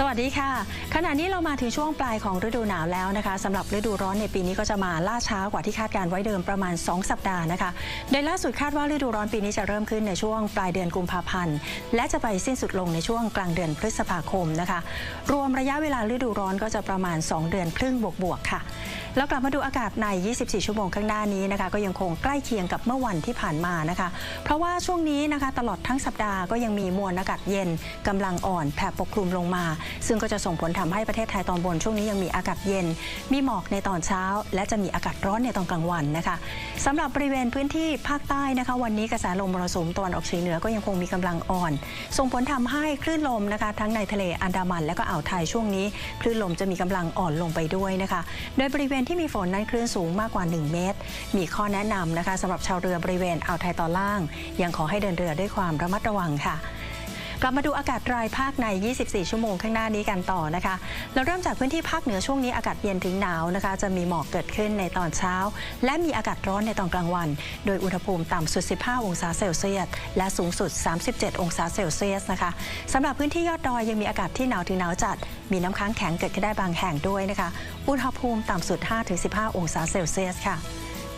สวัสดีค่ะ ขณะนี้เรามาถึงช่วงปลายของฤดูหนาวแล้วนะคะสำหรับฤดูร้อนในปีนี้ก็จะมาล่าช้ากว่าที่คาดการไว้เดิมประมาณ 2 สัปดาห์นะคะ โดยล่าสุดคาดว่าฤดูร้อนปีนี้จะเริ่มขึ้นในช่วงปลายเดือนกุมภาพันธ์ และจะไปสิ้นสุดลงในช่วงกลางเดือนพฤษภาคมนะคะ รวมระยะเวลาฤดูร้อนก็จะประมาณ 2 เดือนครึ่งบวกๆค่ะแล้วกลับมาดูอากาศใน 24 ชั่วโมงข้างหน้านี้นะคะ ก็ยังคงใกล้เคียงกับเมื่อวันที่ผ่านมานะคะ เพราะว่าช่วงนี้นะคะ ตลอดทั้งสัปดาห์ก็ยังมีมวลอากาศเย็นกำลังอ่อนแผ่ปกคลุมลงมาซึ่งก็จะส่งผลทำให้ประเทศไทยตอนบนช่วงนี้ยังมีอากาศเย็น มีหมอกในตอนเช้า และจะมีอากาศร้อนในตอนกลางวันนะคะสำหรับบริเวณพื้นที่ภาคใต้นะคะ วันนี้กระแสลมมรสุมตะวันออกเฉียงเหนือก็ยังคงมีกำลังอ่อน ส่งผลทำให้คลื่นลมนะคะทั้งในทะเลอันดามันและก็อ่าวไทยช่วงนี้ คลื่นลมจะมีกำลังอ่อนลงไปด้วยนะคะ โดยบริเวณที่มีฝนนั้นคลื่นสูงมากกว่า 1 เมตร มีข้อแนะนำนะคะสำหรับชาวเรือบริเวณอ่าวไทยตอนล่าง ยังขอให้เดินเรือด้วยความระมัดระวังค่ะ กลับมาดูอากาศรายภาคใน 24 ชั่วโมงข้างหน้านี้กันต่อนะคะ เราเริ่มจากพื้นที่ภาคเหนือช่วงนี้อากาศเย็นถึงหนาวนะคะ จะมีหมอกเกิดขึ้นในตอนเช้า และมีอากาศร้อนในตอนกลางวัน โดยอุณหภูมิต่ำสุด 15 องศาเซลเซียส และสูงสุด 37 องศาเซลเซียสนะคะสำหรับพื้นที่ยอดดอยยังมีอากาศที่หนาวถึงหนาวจัด มีน้ำค้างแข็งเกิดขึ้นได้บางแห่งด้วยนะคะ อุณหภูมิต่ำสุด 5-15 องศาเซลเซียสค่ะ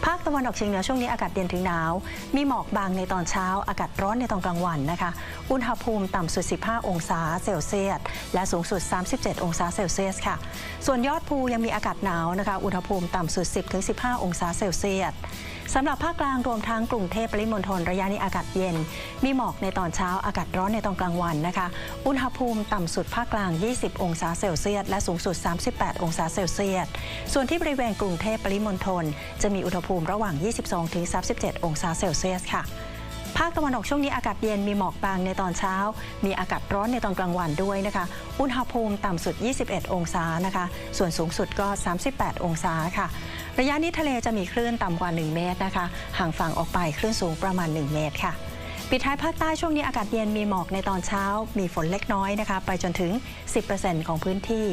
ภาคตะวันออกเฉียงเหนือช่วงนี้อากาศเย็นถึงหนาว มีหมอกบางในตอนเช้า อากาศร้อนในตอนกลางวันนะคะ อุณหภูมิต่ำสุด 15 องศาเซลเซียส และสูงสุด 37 องศาเซลเซียสค่ะ ส่วนยอดภูยังมีอากาศหนาวนะคะ อุณหภูมิต่ำสุด 10-15 องศาเซลเซียส สำหรับภาคกลางรวมทั้งกรุงเทพปริมณฑลระยะนี้อากาศเย็น มีหมอกในตอนเช้าอากาศร้อนในตอนกลางวันนะคะ อุณหภูมิต่ำสุดภาคกลาง 20 องศาเซลเซียสและสูงสุด 38 องศาเซลเซียส ส่วนที่บริเวณกรุงเทพปริมณฑลจะมีอุณหภูมิระหว่าง 22-37 องศาเซลเซียสค่ะภาคตะวันออกช่วงนี้อากาศเย็นมีหมอกบางในตอนเช้า มีอากาศร้อนในตอนกลางวันด้วยนะคะ อุณหภูมิต่ำสุด 21 องศานะคะ ส่วนสูงสุดก็ 38 องศาค่ะ ระยะนี้ทะเลจะมีคลื่นต่ำกว่า 1 เมตรนะคะ ห่างฝั่งออกไปคลื่นสูงประมาณ 1 เมตรค่ะ ปิดท้ายภาคใต้ช่วงนี้อากาศเย็นมีหมอกในตอนเช้า มีฝนเล็กน้อยนะคะ ไปจนถึง 10%ของพื้นที่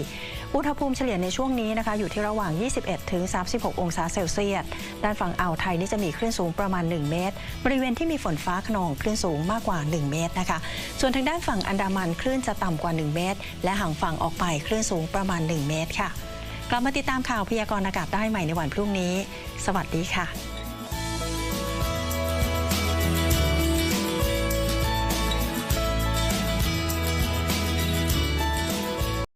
อุณหภูมิเฉลี่ยในช่วงนี้นะคะ อยู่ที่ระหว่าง 21 ถึง 36 องศาเซลเซียส ด้านฝั่งอ่าวไทยนี่จะมีคลื่นสูงประมาณ 1 เมตร บริเวณที่มีฝนฟ้าขนองคลื่นสูงมากกว่า 1 เมตรนะคะ ส่วนทางด้านฝั่งอันดามันคลื่นจะต่ำกว่า 1 เมตร และห่างฝั่งออกไปคลื่นสูงประมาณ 1 เมตรค่ะ กลับมาติดตามข่าวพยากรณ์อากาศได้ใหม่ในวันพรุ่งนี้ สวัสดีค่ะ